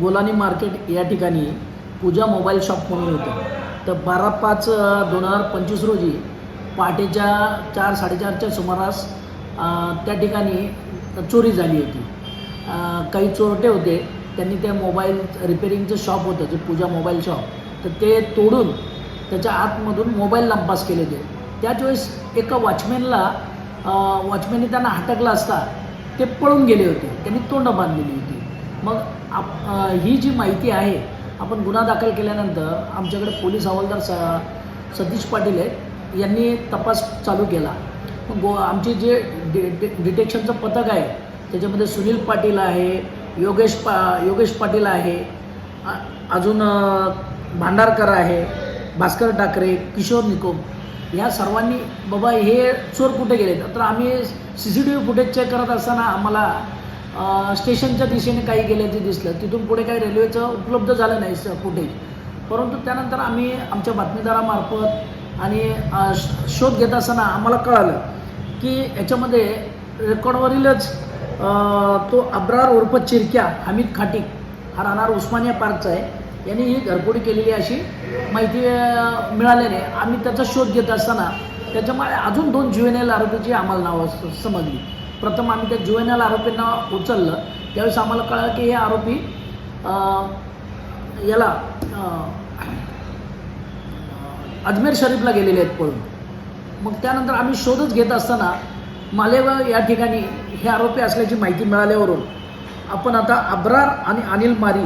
Golani market या ठिकाणी पूजा mobile shop म्हणून होतं तर बारा पाच दोन हजार पंचवीस रोजी पहाटेच्या चार साडेचारच्या सुमारास त्या ठिकाणी चोरी झाली होती. काही चोरटे होते. त्यांनी त्या मोबाईल रिपेरिंगचं शॉप होतं जे पूजा मोबाईल शॉप. तर ते तोडून त्याच्या आतमधून मोबाईल लंपास केले होते त्याच वेळेस एका वॉचमॅनला वॉचमॅनने त्यांना हटकला असता ते पळून गेले होते. त्यांनी तोंड बांधलेली होती. मग आप ही जी माहिती आहे आपण गुन्हा दाखल केल्यानंतर आमच्याकडे पोलीस हवालदार स सतीश पाटील आहेत यांनी तपास चालू केला. मग गो आमचे जे डि डि डिटेक्शनचं पथक आहे त्याच्यामध्ये सुनील पाटील आहे योगेश पा योगेश पाटील आहे अजून भांडारकर आहे भास्कर ठाकरे किशोर निकोम ह्या सर्वांनी बाबा हे चोर कुठे गेले तर आम्ही C C T V footage check करत असताना आम्हाला स्टेशनच्या दिशेने काही गेल्याचं दिसलं. तिथून पुढे काही रेल्वेचं उपलब्ध झालं नाही फुटेज परंतु त्यानंतर आम्ही आमच्या बातमीदारामार्फत आणि शोध घेत असताना आम्हाला कळालं की याच्यामध्ये रेकॉर्डवरीलच तो अब्रार उर्फ चिरक्या हमीद खाटीक हा राहणार उस्मानिया पार्कचा आहे. यांनी ही घरफोडी केलेली अशी माहिती मिळालेली मिळाल्याने आम्ही त्याचा शोध घेत असताना त्याच्यामुळे अजून दोन जुएनएल आरोपीची आम्हाला नावं समजली. प्रथम आम्ही त्या जुएनएल आरोपींना उचललं. त्यावेळेस आम्हाला कळलं की हे आरोपी याला अजमेर शरीफला गेलेले आहेत पळून. मग त्यानंतर आम्ही शोधच घेत असताना मालेगाव या ठिकाणी हे आरोपी असल्याची माहिती मिळाल्यावरून आपण आता अब्रार आणि अनिल मारी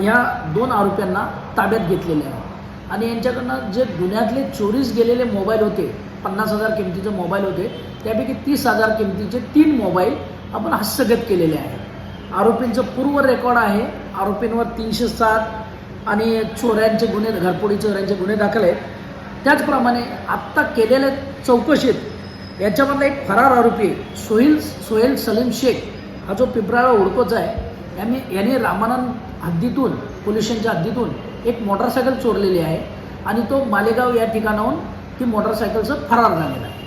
ह्या दोन आरोप्यांना ताब्यात घेतलेले आहे. आणि यांच्याकडनं जे गुन्ह्यातले चोरीस गेलेले मोबाईल होते पन्नास हजार किमतीचे मोबाईल होते. त्यापैकी तीस हजार किमतीचे तीन मोबाईल आपण हस्तगत केलेले आहेत. आरोपींचं पूर्व रेकॉर्ड आहे. आरोपींवर तीनशे सात आणि चोऱ्यांचे गुन्हे घरपोडी चोऱ्यांचे गुन्हे दाखल आहेत. त्याचप्रमाणे आत्ता केलेल्या चौकशीत याच्यामधला एक फरार आरोपी सोहेल सोहिल सोहेल सलीम शेख. हा जो पिंपराळा ओळखोचा आहे यांनी यांनी रामानंद हद्दीतून पोल्युशनच्या हद्दीतून एक मोटरसायकल चोरलेली आहे आणि तो मालेगाव या ठिकाणाहून ती मोटरसायकलचं फरार झालेलं आहे.